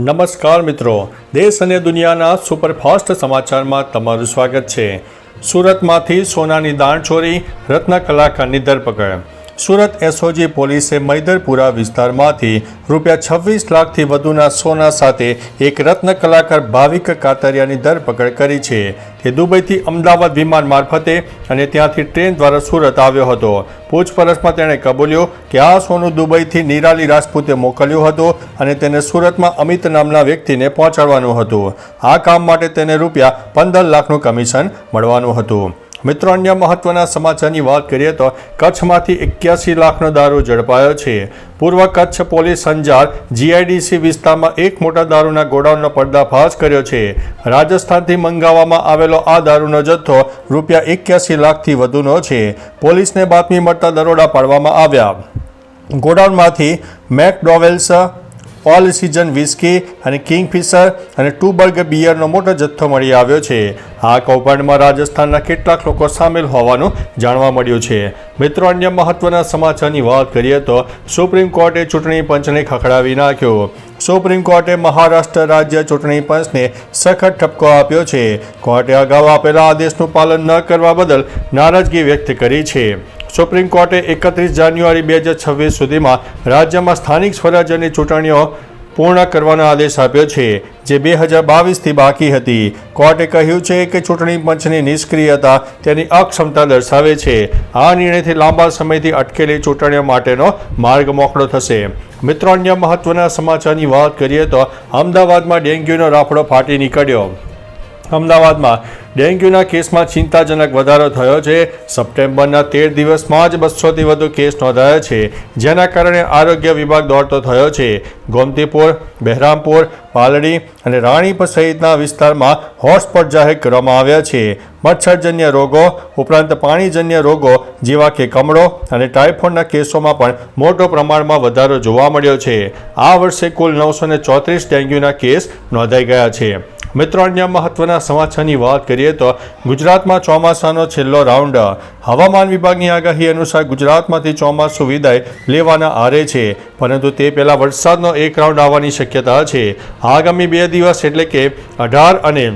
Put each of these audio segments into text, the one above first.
નમસ્કાર મિત્રો. દેશ અને દુનિયાના સુપરફાસ્ટ સમાચારમાં તમારું સ્વાગત છે. સુરતમાંથી સોનાની દાણચોરી રત્ન કલાકારની ધરપકડ. સુરત એસઓજી પોલીસે મૈદરપુરા વિસ્તારમાંથી રૂપિયા છવ્વીસ લાખથી વધુના સોના સાથે એક રત્ન કલાકાર ભાવિક કાતરિયાની ધરપકડ કરી છે. તે દુબઈથી અમદાવાદ વિમાન મારફતે અને ત્યાંથી ટ્રેન દ્વારા સુરત આવ્યો હતો. પૂછપરછમાં તેણે કબૂલ્યો કે આ સોનું દુબઈથી નિરાલી રાજપૂતે મોકલ્યું હતું અને તેને સુરતમાં અમિત નામના વ્યક્તિને પહોંચાડવાનું હતું. આ કામ માટે તેને રૂપિયા પંદર લાખનું કમિશન મળવાનું હતું. મિત્રો, અન્ય મહત્વના સમાચારની વાત કરીએ તો કચ્છમાંથી એક્યાસી લાખનો દારૂ ઝડપાયો છે. પૂર્વ કચ્છ પોલીસ અંજાર જીઆઈડીસી વિસ્તારમાં એક મોટા દારૂના ગોડાઉનનો પર્દાફાશ કર્યો છે. રાજસ્થાનથી મંગાવવામાં આવેલો આ દારૂનો જથ્થો રૂપિયા એક્યાસી લાખથી વધુનો છે. પોલીસને બાતમી મળતા દરોડા પાડવામાં આવ્યા. ગોડાઉનમાંથી મેકડોવેલ્સ ઓલ સિઝન વિસ્કી અને કિંગફિશર અને ટુ બર્ગ બિયરનો મોટો જથ્થો મળી આવ્યો છે. આ કૌભાંડમાં રાજસ્થાનના કેટલાક લોકો સામેલ હોવાનું જાણવા મળ્યું છે. મિત્રો, અન્ય મહત્વના સમાચારની વાત કરીએ તો સુપ્રીમ કોર્ટે ચૂંટણી પંચને ખખડાવી નાખ્યો. સુપ્રીમ કોર્ટે મહારાષ્ટ્ર રાજ્ય ચૂંટણી પંચને સખત ઠપકો આપ્યો છે. કોર્ટે અગાઉ આપેલા આદેશનું પાલન ન કરવા બદલ નારાજગી વ્યક્ત કરી છે. સુપ્રીમ કોર્ટે એકત્રીસ જાન્યુઆરી બે હજાર છવ્વીસ સુધીમાં રાજ્યમાં સ્થાનિક સ્વરાજ્યની ચૂંટણીઓ પૂર્ણ કરવાનો આદેશ આપ્યો છે, જે બે હજાર બાવીસથી બાકી હતી. કોર્ટે કહ્યું છે કે ચૂંટણી પંચની નિષ્ક્રિયતા તેની અક્ષમતા દર્શાવે છે. આ નિર્ણયથી લાંબા સમયથી અટકેલી ચૂંટણીઓ માટેનો માર્ગ મોકળો થશે. મિત્રો, અન્ય મહત્વના સમાચારની વાત કરીએ તો અમદાવાદમાં ડેન્ગ્યુનો રાફડો ફાટી નીકળ્યો. અમદાવાદમાં ડેન્ગ્યુના કેસમાં ચિંતાજનક વધારો થયો છે. સપ્ટેમ્બરના તેર દિવસમાં જ બસોથી વધુ કેસ નોંધાયા છે, જેના કારણે આરોગ્ય વિભાગ દોડતો થયો છે. ગોમતીપુર, બહેરામપુર, પાલડી અને રાણીપ સહિતના વિસ્તારમાં હોટસ્પોટ જાહેર કરવામાં આવ્યા છે. મચ્છરજન્ય રોગો, ઉપરાંત પાણીજન્ય રોગો જેવા કે કમળો અને ટાઇફોઇડના કેસોમાં પણ મોટો પ્રમાણમાં વધારો જોવા મળ્યો છે. આ વર્ષે કુલ નવસો ચોત્રીસ ડેન્ગ્યુના કેસ નોંધાઈ ગયા છે. મિત્રો, અન્ય મહત્વના સમાચારની વાત કરીએ તો ગુજરાતમાં ચોમાસાનો છેલ્લો રાઉન્ડ. હવામાન વિભાગની આગાહી અનુસાર ગુજરાતમાંથી ચોમાસું વિદાય લેવાના આરે છે. પરંતુ તે પહેલાં વરસાદનો એક રાઉન્ડ આવવાની શક્યતા છે. આગામી બે દિવસ એટલે કે અઢાર અને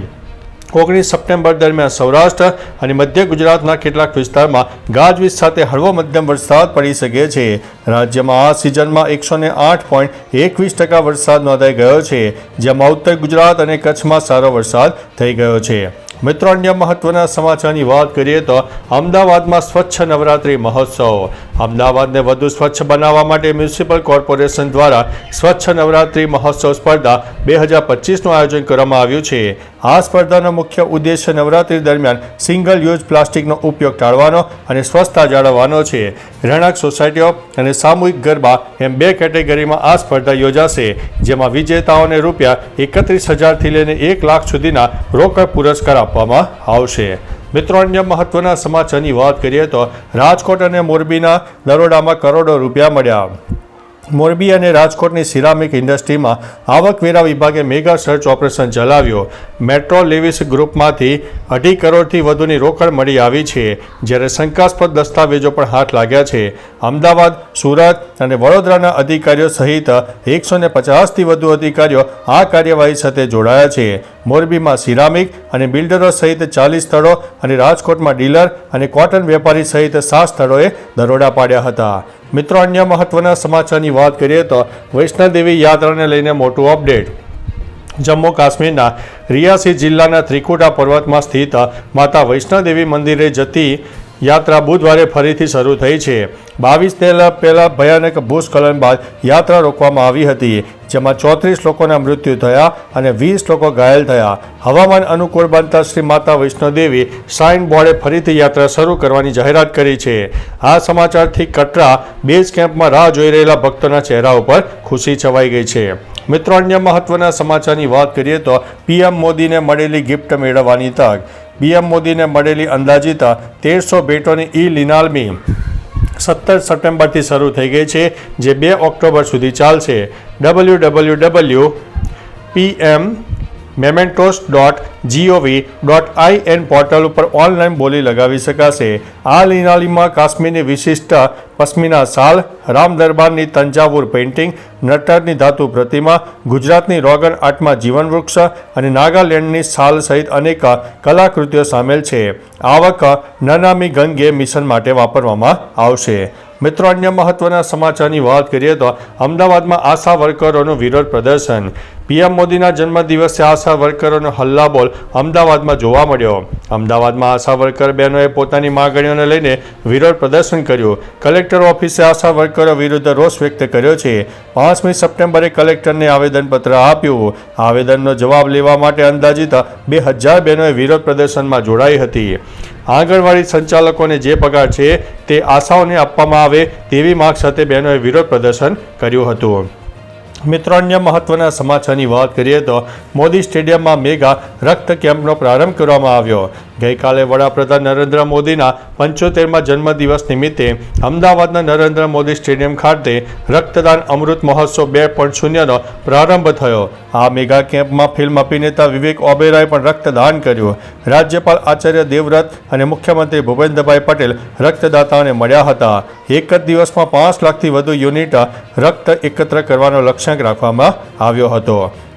ઓગણીસ સપ્ટેમ્બર દરમિયાન સૌરાષ્ટ્ર અને મધ્ય ગુજરાતના કેટલાક વિસ્તારમાં ગાજવીજ સાથે હળવો મધ્યમ વરસાદ પડી શકે છે. રાજ્યમાં આ સિઝનમાં એકસો ને આઠ પોઈન્ટ એકવીસ ટકા વરસાદ નોંધાઈ ગયો છે. જેમાં ઉત્તર ગુજરાત અને કચ્છમાં સારો વરસાદ થઈ ગયો છે. મિત્રો, અન્ય મહત્વના સમાચારની વાત કરીએ તો અમદાવાદમાં સ્વચ્છ નવરાત્રિ મહોત્સવ. અમદાવાદને વધુ સ્વચ્છ બનાવવા માટે મ્યુનિસિપલ કોર્પોરેશન દ્વારા સ્વચ્છ નવરાત્રિ મહોત્સવ સ્પર્ધા બે હજાર પચીસનું આયોજન કરવામાં આવ્યું છે. આ સ્પર્ધાનો મુખ્ય ઉદ્દેશ્ય નવરાત્રી દરમિયાન સિંગલ યુઝ પ્લાસ્ટિકનો ઉપયોગ ટાળવાનો અને સ્વચ્છતા જાળવવાનો છે. રહેણાંક સોસાયટીઓ અને સામૂહિક ગરબા એમ બે કેટેગરીમાં આ સ્પર્ધા યોજાશે, જેમાં વિજેતાઓને રૂપિયા એકત્રીસ હજારથી લઈને એક લાખ સુધીના રોકડ પુરસ્કાર આપવામાં આવશે. મિત્રો, અન્ય મહત્વના સમાચારની વાત કરીએ તો રાજકોટ અને મોરબીના દરોડામાં કરોડો રૂપિયા મળ્યા. મોરબી અને રાજકોટની સિરામિક ઇન્ડસ્ટ્રીમાં આવકવેરા વિભાગે મેગા સર્ચ ઓપરેશન ચલાવ્યો. મેટ્રો લેવિસ ગ્રુપમાંથી અઢી કરોડથી વધુની રોકડ મળી આવી છે, જ્યારે શંકાસ્પદ દસ્તાવેજો પણ હાથ લાગ્યા છે. અમદાવાદ, સુરત અને વડોદરાના અધિકારીઓ સહિત એકસો ને પચાસથી વધુ અધિકારીઓ આ કાર્યવાહી સાથે જોડાયા છે. મોરબીમાં સિરામિક અને બિલ્ડરો સહિત ચાલીસ સ્થળો અને રાજકોટમાં ડીલર અને કોટન વેપારી સહિત સાત સ્થળોએ દરોડા પાડ્યા હતા. મિત્રો, અન્ય મહત્વના સમાચારની વાત કરીએ તો વૈષ્ણોદેવી યાત્રાને લઈને મોટું અપડેટ. જમ્મુ કાશ્મીરના રિયાસી જિલ્લાના ત્રિકુટા પર્વતમાં સ્થિત માતા વૈષ્ણોદેવી મંદિરે જતી યાત્રા બુધવારે ફરીથી શરૂ થઈ છે. બાવીસ પહેલાં ભયાનક ભૂસ્ખલન બાદ યાત્રા રોકવામાં આવી હતી. જેમાં ચોત્રીસ લોકોના મૃત્યુ થયા અને વીસ લોકો ઘાયલ થયા. હવામાન અનુકૂળ બનતા શ્રી માતા વૈષ્ણોદેવી શ્રાઇન બોર્ડે ફરીથી યાત્રા શરૂ કરવાની જાહેરાત કરી છે. આ સમાચારથી કટરા બેઝ કેમ્પમાં રાહ જોઈ રહેલા ભક્તોના ચહેરા ઉપર ખુશી છવાઈ ગઈ છે. મિત્રો, અન્ય મહત્વના સમાચારની વાત કરીએ તો પીએમ મોદીને મળેલી ગિફ્ટ મેળવવાની તક. પીએમ મોદીને મળેલી અંદાજિત તેરસો ભેટોની ઈ લિનાલમી સત્તર સપ્ટેમ્બરથી શરૂ થઈ ગઈ છે, જે બે ઓક્ટોબર સુધી ચાલશે. W W W PM mementos dot GOV dot I N portal ઉપર ઓનલાઈન બોલી લગાવી શકાશે. આ લીનાલીમાં કાશ્મીરની વિશિષ્ટ પશ્મિના શાલ, રામ દરબારની તંજાવુર પેઇન્ટિંગ નટરની ધાતુ પ્રતિમા, ગુજરાતની રોગન આર્ટમાં જીવન વૃક્ષ અને નાગાલેન્ડની શાલ સહિત અનેક કલાકૃતિઓ સામેલ છે. આવક નનામી ગંગે મિશન માટે વાપરવામાં આવશે. મિત્રો, અન્ય મહત્વના સમાચારની વાત કરીએ તો અમદાવાદમાં આશા વર્કરોનું વિરોધ પ્રદર્શન. પીએમ મોદીના જન્મદિવસે આશા વર્કરોનો હલ્લાબોલ અમદાવાદમાં જોવા મળ્યો. અમદાવાદમાં આશા વર્કર બહેનોએ પોતાની માગણીઓને લઈને વિરોધ પ્રદર્શન કર્યું. કલેક્ટર ઓફિસે આશા વર્કરો વિરુદ્ધ રોષ વ્યક્ત કર્યો છે. પાંચમી સપ્ટેમ્બરે કલેક્ટરને આવેદનપત્ર આપ્યું. આવેદનનો જવાબ લેવા માટે અંદાજિત બે હજાર બહેનોએ વિરોધ પ્રદર્શનમાં જોડાઈ હતી. આંગણવાડી સંચાલકોને જે પગાર છે તે આશાઓને આપવામાં આવે તેવી માંગ સાથે બહેનોએ વિરોધ પ્રદર્શન કર્યું હતું. મિત્રો અન્ય મહત્વના સમાચારની વાત કરીએ તો મોદી સ્ટેડિયમમાં મેગા રક્ત કેમ્પનો પ્રારંભ કરવામાં આવ્યો. ગઈકાલે વડાપ્રધાન નરેન્દ્ર મોદીના પંચોતેરમાં જન્મદિવસ નિમિત્તે અમદાવાદના નરેન્દ્ર મોદી સ્ટેડિયમ ખાતે રક્તદાન અમૃત મહોત્સવ બે પોઈન્ટ શૂન્યનો પ્રારંભ થયો. આ મેગા કેમ્પમાં ફિલ્મ અભિનેતા વિવેક ઓબેરાય પણ રક્તદાન કર્યું. રાજ્યપાલ આચાર્ય દેવવ્રત અને મુખ્યમંત્રી ભૂપેન્દ્રભાઈ પટેલ રક્તદાતાઓને મળ્યા હતા. એક જ દિવસમાં પાંચ લાખથી વધુ યુનિટ રક્ત એકત્ર કરવાનો લક્ષ્યાંક રાખવામાં આવ્યો હતો.